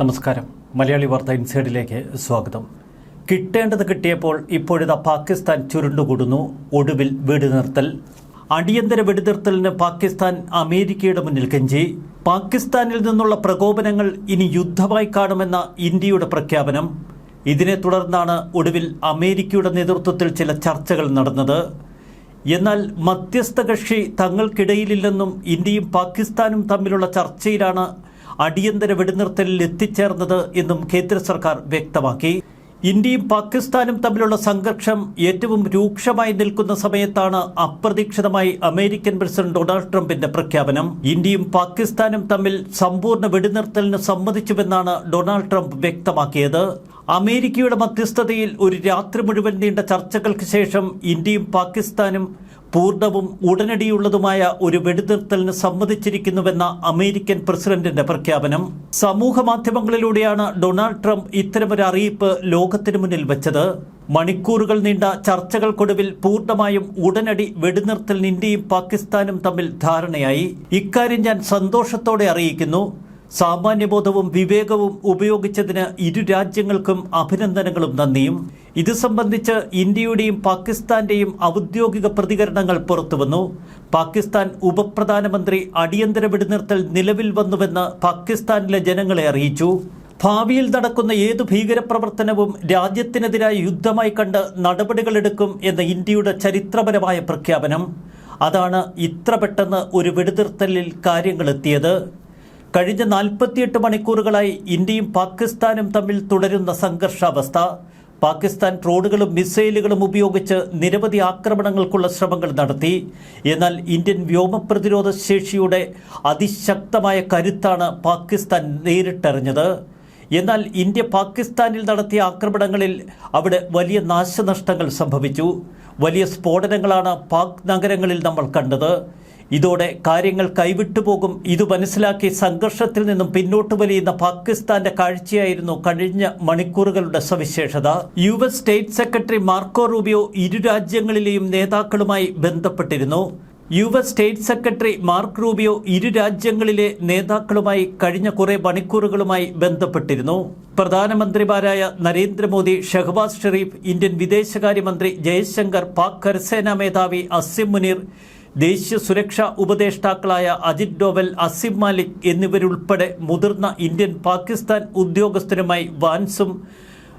നമസ്കാരം. മലയാളി വാർത്ത ഇൻസൈഡിലേക്ക് സ്വാഗതം. കിട്ടേണ്ടത് കിട്ടിയപ്പോൾ ഇപ്പോഴിതാ പാകിസ്ഥാൻ ചുരുണ്ടുകൂടുന്നു. ഒടുവിൽ വെടിനിർത്തൽ അടിയന്തര വെടിനിർത്തലിന് പാകിസ്ഥാൻ അമേരിക്കയുടെ മുന്നിൽ കെഞ്ചി. പാകിസ്ഥാനിൽ നിന്നുള്ള പ്രകോപനങ്ങൾ ഇനി യുദ്ധമായി കാണുമെന്ന ഇന്ത്യയുടെ പ്രഖ്യാപനം. ഇതിനെ തുടർന്നാണ് ഒടുവിൽ അമേരിക്കയുടെ നേതൃത്വത്തിൽ ചില ചർച്ചകൾ നടന്നത്. എന്നാൽ മധ്യസ്ഥ കക്ഷി തങ്ങൾക്കിടയിലില്ലെന്നും ഇന്ത്യയും പാകിസ്ഥാനും തമ്മിലുള്ള ചർച്ചയിലാണ് അടിയന്തര വെടിനിർത്തലിൽ എത്തിച്ചേർന്നത് എന്നും കേന്ദ്ര സർക്കാർ വ്യക്തമാക്കി. ഇന്ത്യയും പാകിസ്ഥാനും തമ്മിലുള്ള സംഘർഷം ഏറ്റവും രൂക്ഷമായി നിൽക്കുന്ന സമയത്താണ് അപ്രതീക്ഷിതമായി അമേരിക്കൻ പ്രസിഡന്റ് ഡൊണാൾഡ് ട്രംപിന്റെ പ്രഖ്യാപനം. ഇന്ത്യയും പാകിസ്ഥാനും തമ്മിൽ സമ്പൂർണ വെടിനിർത്തലിന് സമ്മതിച്ചുവെന്നാണ് ഡൊണാൾഡ് ട്രംപ് വ്യക്തമാക്കിയത്. അമേരിക്കയുടെ മധ്യസ്ഥതയിൽ ഒരു രാത്രി മുഴുവൻ നീണ്ട ചർച്ചകൾക്ക് ശേഷം ഇന്ത്യയും പാകിസ്ഥാനും പൂർണവും ഉടനടിയുള്ളതുമായ ഒരു വെടിനിർത്തലിന് സമ്മതിച്ചിരിക്കുന്നുവെന്ന അമേരിക്കൻ പ്രസിഡന്റിന്റെ പ്രഖ്യാപനം സമൂഹ മാധ്യമങ്ങളിലൂടെയാണ് ഡൊണാൾഡ് ട്രംപ് ഇത്തരമൊരു അറിയിപ്പ് ലോകത്തിനു മുന്നിൽ വെച്ചത്. മണിക്കൂറുകൾ നീണ്ട ചർച്ചകൾക്കൊടുവിൽ പൂർണമായും ഉടനടി വെടിനിർത്തലിന് ഇന്ത്യയും പാകിസ്ഥാനും തമ്മിൽ ധാരണയായി. ഇക്കാര്യം ഞാൻ സന്തോഷത്തോടെ അറിയിക്കുന്നു. സാമാന്യബോധവും വിവേകവും ഉപയോഗിച്ചതിന് ഇരു രാജ്യങ്ങൾക്കും അഭിനന്ദനങ്ങളും നന്ദിയും. ഇത് സംബന്ധിച്ച് ഇന്ത്യയുടെയും പാകിസ്ഥാന്റെയും ഔദ്യോഗിക പ്രതികരണങ്ങൾ പുറത്തുവന്നു. പാകിസ്ഥാൻ ഉപപ്രധാനമന്ത്രി അടിയന്തര വെടിനിർത്തൽ നിലവിൽ വന്നുവെന്ന് പാകിസ്ഥാനിലെ ജനങ്ങളെ അറിയിച്ചു. ഭാവിയിൽ നടക്കുന്ന ഏതു ഭീകരപ്രവർത്തനവും രാജ്യത്തിനെതിരായ യുദ്ധമായി കണ്ട് നടപടികളെടുക്കും എന്ന ഇന്ത്യയുടെ ചരിത്രപരമായ പ്രഖ്യാപനം. അതാണ് ഇത്ര പെട്ടെന്ന് ഒരു വെടിനിർത്തലിൽ കാര്യങ്ങളെത്തിയത് കഴിഞ്ഞ നാൽപ്പത്തിയെട്ട് മണിക്കൂറുകളായി ഇന്ത്യയും പാകിസ്ഥാനും തമ്മിൽ തുടരുന്ന സംഘർഷാവസ്ഥ. പാകിസ്ഥാൻ ഡ്രോണുകളും മിസൈലുകളും ഉപയോഗിച്ച് നിരവധി ആക്രമണങ്ങൾക്കുള്ള ശ്രമങ്ങൾ നടത്തി. എന്നാൽ ഇന്ത്യൻ വ്യോമപ്രതിരോധ ശേഷിയുടെ അതിശക്തമായ കരുത്താണ് പാകിസ്ഥാൻ നേരിട്ടറിഞ്ഞത്. എന്നാൽ ഇന്ത്യ പാകിസ്ഥാനിൽ നടത്തിയ ആക്രമണങ്ങളിൽ അവിടെ വലിയ നാശനഷ്ടങ്ങൾ സംഭവിച്ചു. വലിയ സ്ഫോടനങ്ങളാണ് പാക് നഗരങ്ങളിൽ നമ്മൾ കണ്ടത്. ഇതോടെ കാര്യങ്ങൾ കൈവിട്ടുപോകും ഇത് മനസ്സിലാക്കി സംഘർഷത്തിൽ നിന്നും പിന്നോട്ട് വലിയുന്ന പാകിസ്ഥാന്റെ കാഴ്ചയായിരുന്നു കഴിഞ്ഞ മണിക്കൂറുകളുടെ സവിശേഷത. U S state secretary Marco Rubio ഇരു രാജ്യങ്ങളിലെയും നേതാക്കളുമായി ബന്ധപ്പെട്ടിരുന്നു. U S state secretary Mark Rubio ഇരു രാജ്യങ്ങളിലെ നേതാക്കളുമായി കഴിഞ്ഞ കുറെ മണിക്കൂറുകളുമായി ബന്ധപ്പെട്ടിരുന്നു. പ്രധാനമന്ത്രിമാരായ നരേന്ദ്രമോദി ഷഹബാസ് ഷെറീഫ് ഇന്ത്യൻ വിദേശകാര്യമന്ത്രി ജയശങ്കർ പാക് കരസേനാ മേധാവി അസിം മുനീർ ദേശീയ സുരക്ഷാ ഉപദേഷ്ടാക്കളായ അജിത് ഡോവൽ അസിം മാലിക് എന്നിവരുൾപ്പെടെ മുതിർന്ന ഇന്ത്യൻ പാകിസ്ഥാൻ ഉദ്യോഗസ്ഥരുമായി വാൻസും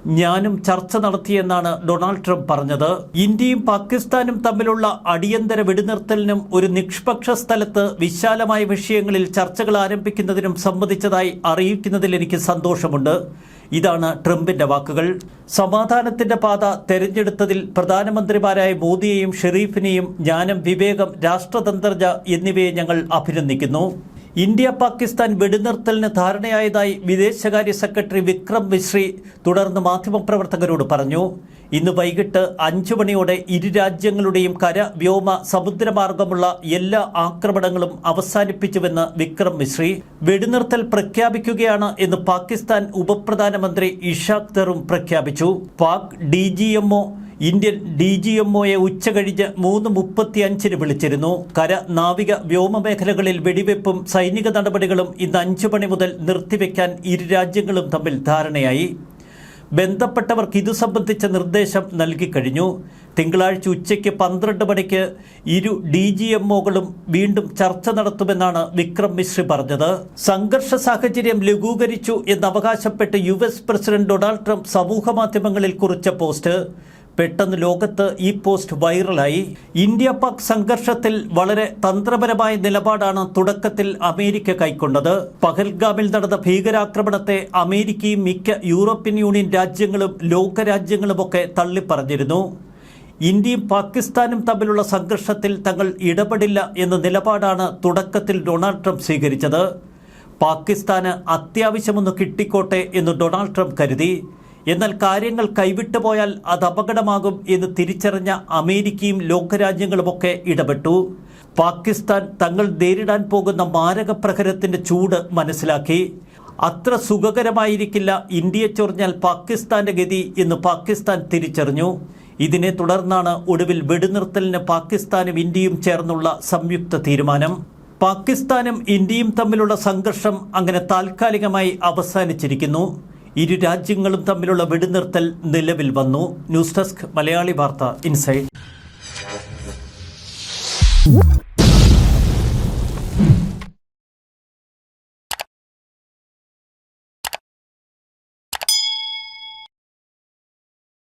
ഞാനും ചർച്ച നടത്തിയെന്നാണ് ഡൊണാൾഡ് ട്രംപ് പറഞ്ഞത്. ഇന്ത്യയും പാകിസ്ഥാനും തമ്മിലുള്ള അടിയന്തര വെടിനിർത്തലിനും ഒരു നിഷ്പക്ഷ സ്ഥലത്ത് വിശാലമായ വിഷയങ്ങളിൽ ചർച്ചകൾ ആരംഭിക്കുന്നതിനും സംബന്ധിച്ചതായി അറിയിക്കുന്നതിൽ എനിക്ക് സന്തോഷമുണ്ട്. ഇതാണ് ട്രംപിന്റെ വാക്കുകൾ. സമാധാനത്തിന്റെ പാത തെരഞ്ഞെടുത്തതിൽ പ്രധാനമന്ത്രിമാരായ മോദിയെയും ഷെറീഫിനെയും ജ്ഞാനം വിവേകം രാഷ്ട്രതന്ത്രജ എന്നിവയെ ഞങ്ങൾ അഭിനന്ദിക്കുന്നു. ഇന്ത്യ പാകിസ്ഥാൻ വെടിനിർത്തലിന് ധാരണയായതായി വിദേശകാര്യ സെക്രട്ടറി വിക്രം മിശ്രി തുടർന്ന് മാധ്യമപ്രവർത്തകരോട് പറഞ്ഞു. ഇന്ന് വൈകിട്ട് അഞ്ചു മണിയോടെ ഇരു രാജ്യങ്ങളുടെയും കര വ്യോമ സമുദ്രമാർഗമുള്ള എല്ലാ ആക്രമണങ്ങളും അവസാനിപ്പിച്ചുവെന്ന് വിക്രം മിശ്രി. വെടിനിർത്തൽ പ്രഖ്യാപിക്കുകയാണ് എന്ന് പാകിസ്ഥാൻ ഉപപ്രധാനമന്ത്രി ഇഷാഖ് തെറും പ്രഖ്യാപിച്ചു. Pak D G Indian D G എംഒയെ ഉച്ചകഴിഞ്ഞ് മൂന്ന് മുപ്പത്തി അഞ്ചിന് വിളിച്ചിരുന്നു. കര നാവിക വ്യോമ മേഖലകളിൽ വെടിവെപ്പും സൈനിക നടപടികളും ഇന്ന് അഞ്ചു മണി മുതൽ നിർത്തിവെക്കാൻ ഇരു രാജ്യങ്ങളും തമ്മിൽ ധാരണയായി. ബന്ധപ്പെട്ടവർക്ക് ഇതു സംബന്ധിച്ച നിർദ്ദേശം നൽകിക്കഴിഞ്ഞു തിങ്കളാഴ്ച ഉച്ചയ്ക്ക് പന്ത്രണ്ട് മണിക്ക് ഇരു ഡി ജി എംഒകളും വീണ്ടും ചർച്ച നടത്തുമെന്നാണ് വിക്രം മിശ്രി പറഞ്ഞത്. സംഘർഷ സാഹചര്യം ലഘൂകരിച്ചു എന്നവകാശപ്പെട്ട് U S president Donald Trump സമൂഹമാധ്യമങ്ങളിൽ കുറിച്ച പോസ്റ്റ്. പെട്ടെന്ന് ലോകത്ത് ഈ പോസ്റ്റ് വൈറലായി. ഇന്ത്യ പാക് സംഘർഷത്തിൽ വളരെ തന്ത്രപരമായ നിലപാടാണ് തുടക്കത്തിൽ അമേരിക്ക കൈക്കൊണ്ടത്. പഹൽഗാമിൽ നടന്ന ഭീകരാക്രമണത്തെ അമേരിക്കയും മിക്ക യൂറോപ്യൻ യൂണിയൻ രാജ്യങ്ങളും ലോകരാജ്യങ്ങളുമൊക്കെ തള്ളിപ്പറഞ്ഞിരുന്നു. ഇന്ത്യയും പാകിസ്ഥാനും തമ്മിലുള്ള സംഘർഷത്തിൽ തങ്ങൾ ഇടപെടില്ല എന്ന നിലപാടാണ് തുടക്കത്തിൽ ഡൊണാൾഡ് ട്രംപ് സ്വീകരിച്ചത്. പാകിസ്ഥാന് അത്യാവശ്യമൊന്ന് കിട്ടിക്കോട്ടെ എന്ന് ഡൊണാൾഡ് ട്രംപ് കരുതി. എന്നാൽ കാര്യങ്ങൾ കൈവിട്ടു പോയാൽ അത് അപകടമാകും എന്ന് തിരിച്ചറിഞ്ഞ അമേരിക്കയും ലോകരാജ്യങ്ങളുമൊക്കെ ഇടപെട്ടു. പാകിസ്ഥാൻ തങ്ങൾ നേരിടാൻ പോകുന്ന മാരക ചൂട് മനസ്സിലാക്കി. അത്ര സുഖകരമായിരിക്കില്ല ഇന്ത്യയെ ചൊറിഞ്ഞാൽ പാകിസ്ഥാന്റെ ഗതി എന്ന് പാകിസ്ഥാൻ തിരിച്ചറിഞ്ഞു. ഇതിനെ തുടർന്നാണ് ഒടുവിൽ വെടിനിർത്തലിന് പാകിസ്ഥാനും ഇന്ത്യയും ചേർന്നുള്ള സംയുക്ത തീരുമാനം. പാകിസ്ഥാനും ഇന്ത്യയും തമ്മിലുള്ള സംഘർഷം അങ്ങനെ താൽക്കാലികമായി അവസാനിച്ചിരിക്കുന്നു. ഇരു രാജ്യങ്ങളും തമ്മിലുള്ള വെടിനിർത്തൽ നിലവിൽ വന്നു. ന്യൂസ് ഡെസ്ക് മലയാളി വാർത്ത ഇൻസൈഡ്.